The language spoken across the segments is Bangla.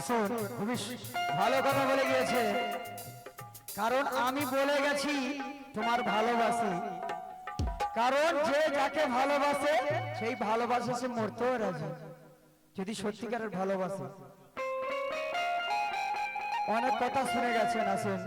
খুবই ভালো কথা বলে গিয়েছে। কারণ আমি বলে গেছি তোমার ভালোবাসি। কারণ যে যাকে ভালোবাসে, সেই ভালোবাসে সে মরতেও রাজি। যদি সত্যিকারের ভালোবাসে। অনেক কথা শুনে গেছেন, আসেন।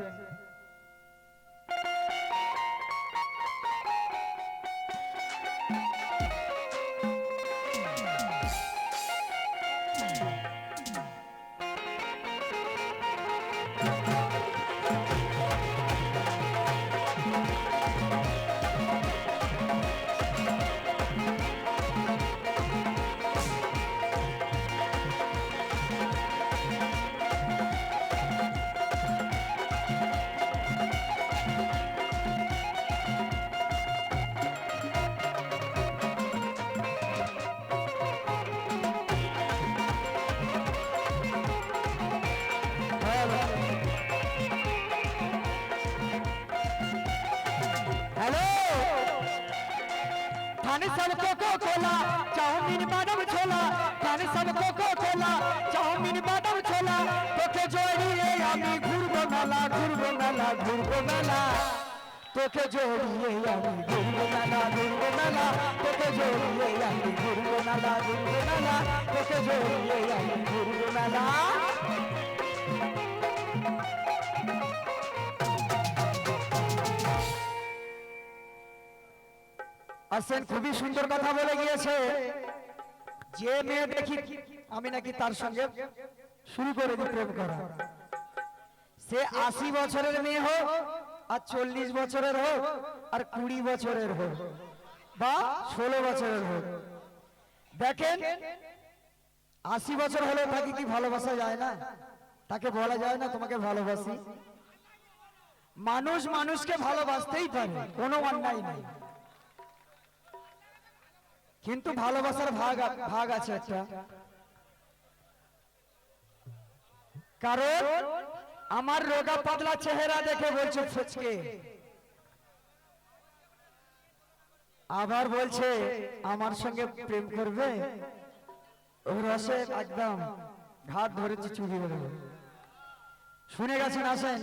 सब कोको कोला चाउमीन बादाम छोला थाने सब कोको कोला চাউমিন বাদাম ছোলা তোকে জড়িয়ে আমি ঘুরবো মেলা ঘুরবো মেলা ঘুরবো মেলা তোকে জড়িয়ে আমি ঘুরবো মেলা ঘুরবো মেলা তোকে জড়িয়ে আমি ঘুরবো মেলা ঘুরবো মেলা তোকে জড়িয়ে আমি ঘুরবো মেলা আসেন খুবই সুন্দর কথা বলে গিয়েছে। যে মেয়ে দেখি, আমি নাকি তার সঙ্গে শুরু করে দিই প্রেম করা। সে আশি বছরের মেয়ে হোক, আর চল্লিশ বছরের হোক, আর কুড়ি বছরের হোক, বা ষোলো বছরের হোক। দেখেন, আশি বছর হলে তাকে কি ভালোবাসা যায় না? তাকে বলা যায় না, তোমাকে ভালোবাসি। মানুষ মানুষকে ভালোবাসতেই পারে, কোনো অন্যায় নেই। কিন্তু ভালোবাসার ভাগ ভাগ আছে একটা। কারণ আমার রোগা পাতলা চেহারা দেখে বলছে, ফুচকে। আবার বলছে, আমার সঙ্গে প্রেম করবে? রসে একদম ঘাট ধরেছে চুরি হয়ে। শুনে গেছেন, আসেন।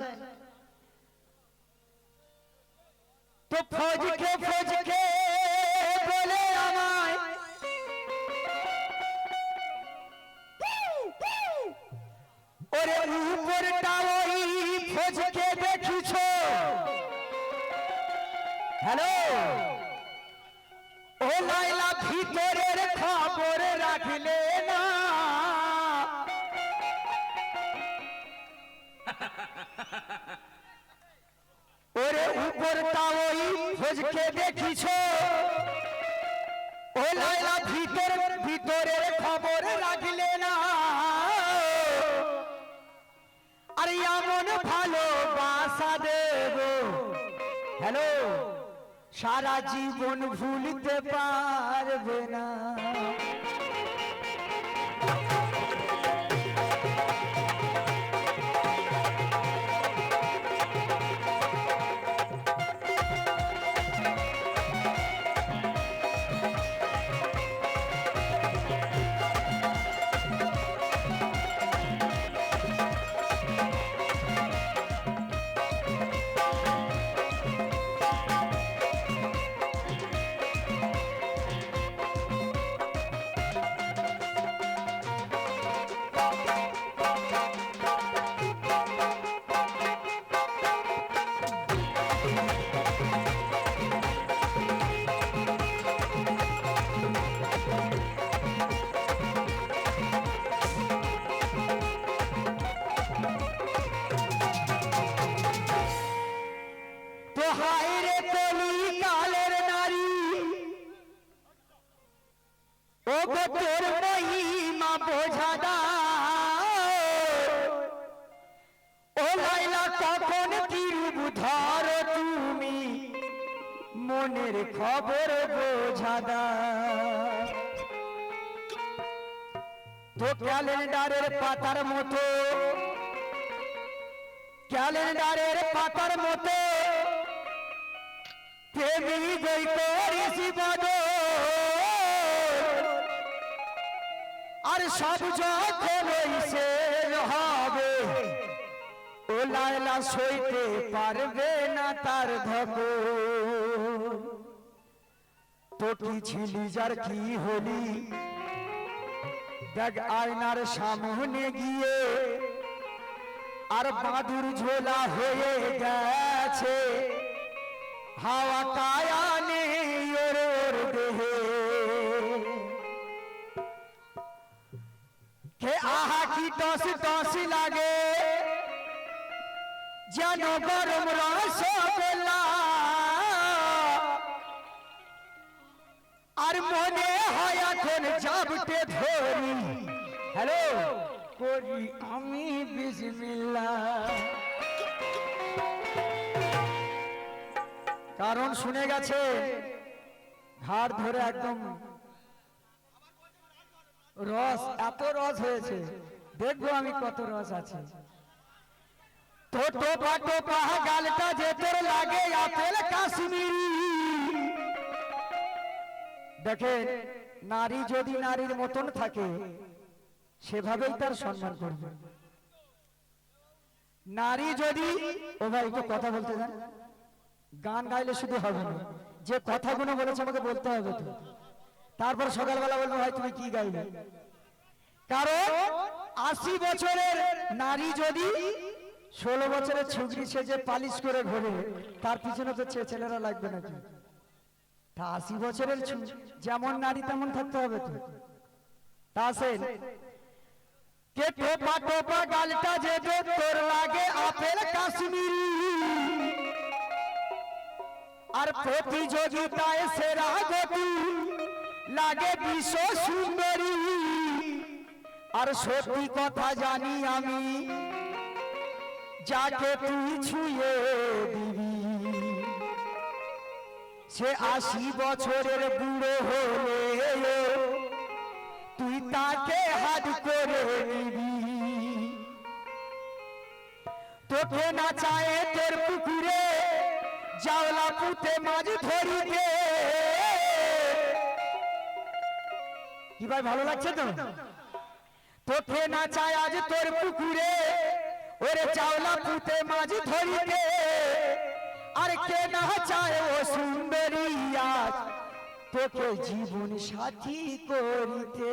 তো ফৌজকে ফৌজকে বলে আমায় ওরে উপরটা ওই ফৌজকে দেখিছ? হ্যালো? ও লাইলা ভিতরের খবর রাখলে না। ওরে উপরটা ওই ফৌজকে দেখিছ? ও লাইলা ভিতর ভিতরের খবর রাখলে না। হ্যালো সারা জীবন ভুলতে পারবে না। মনের খবর বোঝা দাও তো ক্যালেন্ডারের পাতার মতো, ক্যালেন্ডারের পাতার মতো আর সব যখন হবে, ও লায়লা সইতে পারবে না তার ধক তো কি ছিলি যার কি হলি? দেখ আয়নার সামনে গিয়ে আর বাদুর ঝোলা হয়ে গেছে। হাওয়া কায়া ওর দেহে। কে আহা কি টস টস লাগে? যেন গরম এখন জাবটে ধরি? হ্যালো? করি আমি বিসমিল্লাহ। কারণ শুনে গেছে ঘাড় ধরে একদম রস এত রস হয়েছে। দেখব আমি কত রস আছে। তো টোপা টোপা গালটা যে তোর লাগে আপেল কাশ্মীরি। দেখেন নারী যদি নারীর মতন থাকে সেভাবেই তার সম্মান করবে। নারী যদি ও ভাই একটু কথা বলতে দেন। গান গাইলে শুধু হবে না। যে কথাগুলো বলেছে আমাকে বলতে হবে তো। তারপর সকালবেলা বলব ভাই তুমি কি গাইলে? কারণ আশি বছরের নারী যদি ষোলো বছরের ছুগরি সেজে পালিশ করে ঘোরে তার পিছনে তো ছেলেরা লাগবে নাকি? তা আশি বছরের যেমন নারী তেমন থাকতে হবে তো। তা আসেন। কে টোপা টোপা গালটা যে তোর লাগে, আপেল কাশ্মীরি। আর প্রতিযোগিতায় সেরা গতি লাগে বিশ্ব সুন্দরী। আর সত্যি কথা জানি আমি, যাকে তুই ছুঁয়ে দিবি। সে আশি বছরের বুড়ো হলে তুই তাকে হাত করে নিবি। তোকে না চায় তোর পুকুরে জাওলা পুঁতে মাছ ধরিতে। কি ভাই ভালো লাগছে তো? তোকে না চায় আজ তোর পুকুরে ওরে চাওলা পুঁতে মাছ ধরিতে। আর কে না চায় ও সুন্দরী তোকে জীবন সাথী করিতে।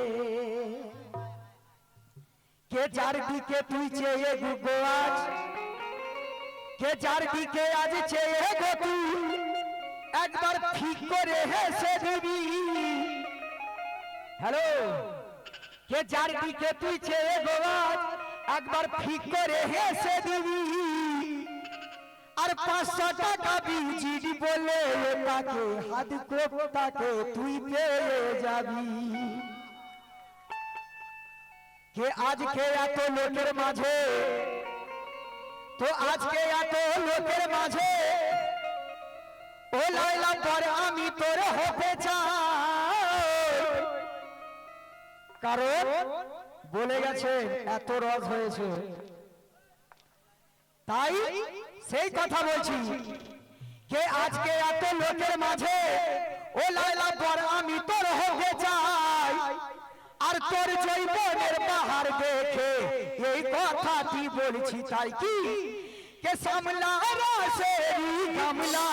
কে চারদিকে তুই চেয়ে গুগো আজ? কে চারদিকে আজ চেয়ে গো তুই? একবার ঠিক করে হেসে দিবি। হ্যালো? কে চারদিকে তুই চেয়ে গো আজ? একবার ঠিক করে হেসে দিবি। আর পাঁচশো টাকা বিজিডি বলে তাকে হাত কোপটাকে তুই পেয়ে যাবি। কে আজকে এত লোকের মাঝে? তো আজকে এত লোকের মাঝে? ও লাইলা পরে আমি তোর হতে চাই। কারণ বলে গেছে এত রস হয়েছে। তাই সেই কথা বলছি কে আজকে এত লোকের মাঝে ও লাইলা পর আমি তোর হতে চাই আর তোর জৈবনের বাহার দেখে এই কথাটি বলছি তাই কি? কে সামলা রাসেরি গামলা।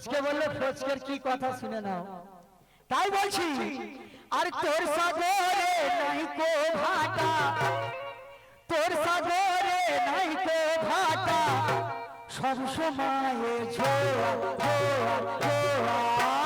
ফোচকে বললে ফোচকের কি কথা শুনে নাও? তাই বলছি, আর তোর সাগরে নাই কো ভাটা। তোর সাগরে নাই কো ভাটা। সব সময় ছোয়া ছোয়া ছোয়া